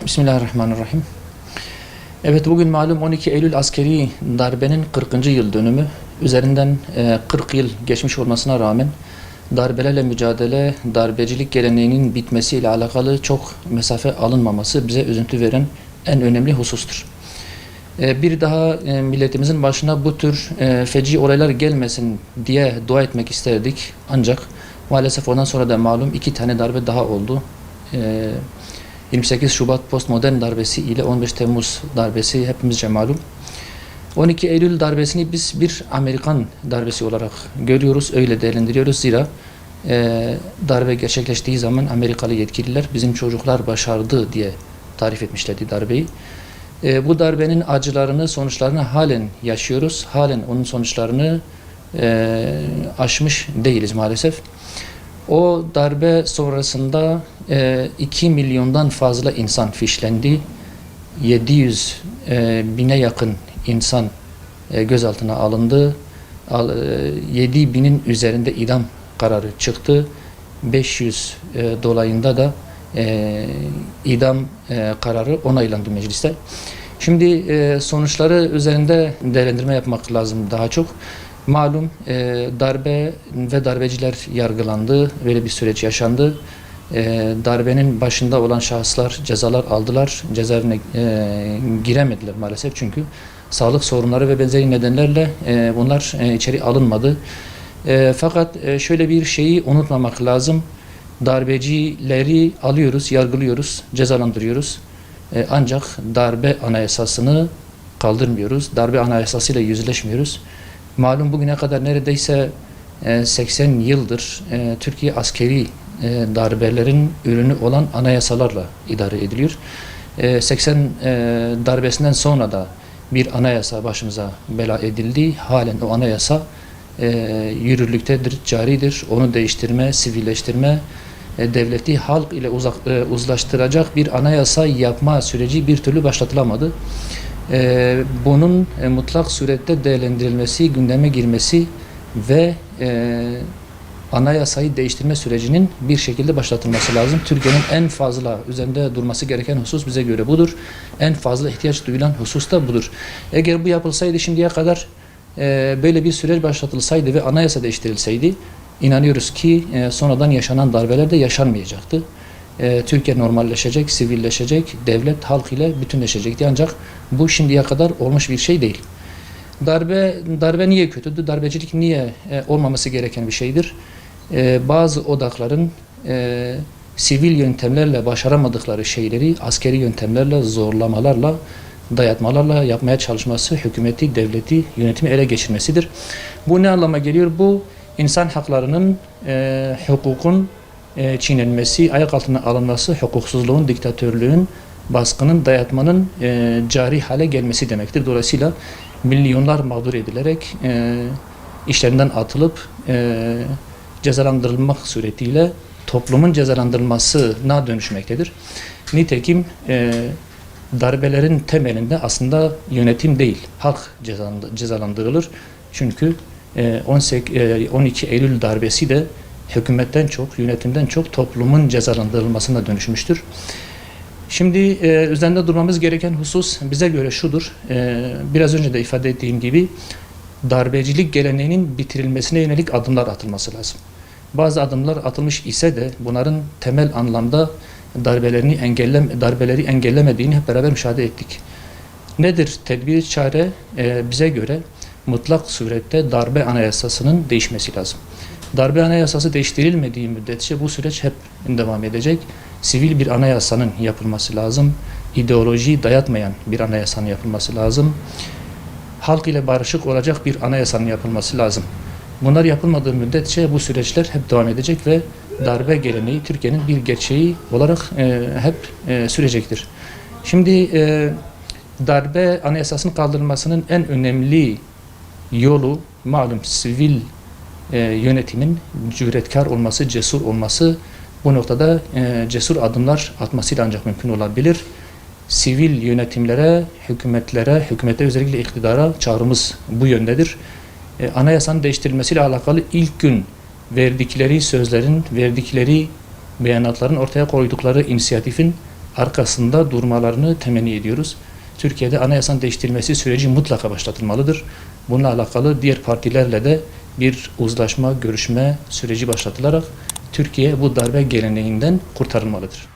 Bismillahirrahmanirrahim. Evet bugün malum 12 Eylül askeri darbenin 40. yıl dönümü. Üzerinden e, 40 yıl geçmiş olmasına rağmen darbelerle mücadele, darbecilik geleneğinin bitmesiyle alakalı çok mesafe alınmaması bize üzüntü veren en önemli husustur. E, bir daha e, milletimizin başına bu tür e, feci olaylar gelmesin diye dua etmek isterdik. Ancak maalesef ondan sonra da malum iki tane darbe daha oldu. E, 28 Şubat postmodern darbesi ile 15 Temmuz darbesi hepimizce malum. 12 Eylül darbesini biz bir Amerikan darbesi olarak görüyoruz, öyle değerlendiriyoruz. Zira e, darbe gerçekleştiği zaman Amerikalı yetkililer bizim çocuklar başardı diye tarif etmişlerdi darbeyi. E, bu darbenin acılarını, sonuçlarını halen yaşıyoruz. Halen onun sonuçlarını e, aşmış değiliz maalesef. O darbe sonrasında e, 2 milyondan fazla insan fişlendi. 700 e, bine yakın insan e, gözaltına alındı. Al, e, 7 binin üzerinde idam kararı çıktı. 500 e, dolayında da e, idam e, kararı onaylandı mecliste. Şimdi e, sonuçları üzerinde değerlendirme yapmak lazım daha çok. Malum e, darbe ve darbeciler yargılandı. Böyle bir süreç yaşandı. E, darbenin başında olan şahıslar cezalar aldılar. Cezaevine e, giremediler maalesef çünkü sağlık sorunları ve benzeri nedenlerle e, bunlar e, içeri alınmadı. E, fakat e, şöyle bir şeyi unutmamak lazım. Darbecileri alıyoruz, yargılıyoruz, cezalandırıyoruz. E, ancak darbe anayasasını kaldırmıyoruz. Darbe anayasasıyla yüzleşmiyoruz. Malum bugüne kadar neredeyse e, 80 yıldır e, Türkiye askeri e, darbelerin ürünü olan anayasalarla idare ediliyor. E, 80 e, darbesinden sonra da bir anayasa başımıza bela edildi. Halen o anayasa e, yürürlüktedir, caridir. Onu değiştirme, sivilleştirme, e, devleti halk ile uzak, e, uzlaştıracak bir anayasa yapma süreci bir türlü başlatılamadı. E, bunun mutlak surette değerlendirilmesi, gündeme girmesi ve e, anayasayı değiştirme sürecinin bir şekilde başlatılması lazım. Türkiye'nin en fazla üzerinde durması gereken husus bize göre budur. En fazla ihtiyaç duyulan husus da budur. Eğer bu yapılsaydı şimdiye kadar e, böyle bir süreç başlatılsaydı ve anayasa değiştirilseydi inanıyoruz ki e, sonradan yaşanan darbeler de yaşanmayacaktı. E, Türkiye normalleşecek, sivilleşecek, devlet halk ile bütünleşecekti. Ancak bu şimdiye kadar olmuş bir şey değil. Darbe darbe niye kötüdür? Darbecilik niye e, olmaması gereken bir şeydir? E, bazı odakların e, sivil yöntemlerle başaramadıkları şeyleri askeri yöntemlerle, zorlamalarla, dayatmalarla yapmaya çalışması, hükümeti, devleti, yönetimi ele geçirmesidir. Bu ne anlama geliyor? Bu insan haklarının, e, hukukun e, çiğnenmesi, ayak altına alınması, hukuksuzluğun, diktatörlüğün, baskının, dayatmanın e, cari hale gelmesi demektir. Dolayısıyla milyonlar mağdur edilerek e, işlerinden atılıp e, cezalandırılmak suretiyle toplumun cezalandırılmasına dönüşmektedir. Nitekim darbelerin temelinde aslında yönetim değil, halk cezalandırılır. Çünkü e, 18, e, 12 Eylül darbesi de hükümetten çok, yönetimden çok toplumun cezalandırılmasına dönüşmüştür. Şimdi e, üzerinde durmamız gereken husus bize göre şudur. E, biraz önce de ifade ettiğim gibi darbecilik geleneğinin bitirilmesine yönelik adımlar atılması lazım. Bazı adımlar atılmış ise de bunların temel anlamda darbelerini engellem darbeleri engellemediğini hep beraber müşahede ettik. Nedir tedbir çare? E, bize göre mutlak surette darbe anayasasının değişmesi lazım. Darbe anayasası değiştirilmediği müddetçe bu süreç hep devam edecek. Sivil bir anayasanın yapılması lazım. İdeoloji dayatmayan bir anayasanın yapılması lazım. Halk ile barışık olacak bir anayasanın yapılması lazım. Bunlar yapılmadığı müddetçe bu süreçler hep devam edecek ve darbe geleneği Türkiye'nin bir gerçeği olarak e, hep e, sürecektir. Şimdi e, darbe anayasasının kaldırılmasının en önemli yolu malum sivil e, yönetimin cüretkar olması, cesur olması bu noktada e, cesur adımlar atmasıyla ancak mümkün olabilir. Sivil yönetimlere, hükümetlere, hükümete özellikle iktidara çağrımız bu yöndedir. E, anayasanın değiştirilmesiyle alakalı ilk gün verdikleri sözlerin, verdikleri beyanatların ortaya koydukları inisiyatifin arkasında durmalarını temenni ediyoruz. Türkiye'de anayasanın değiştirilmesi süreci mutlaka başlatılmalıdır. Bununla alakalı diğer partilerle de bir uzlaşma, görüşme süreci başlatılarak Türkiye bu darbe geleneğinden kurtarılmalıdır.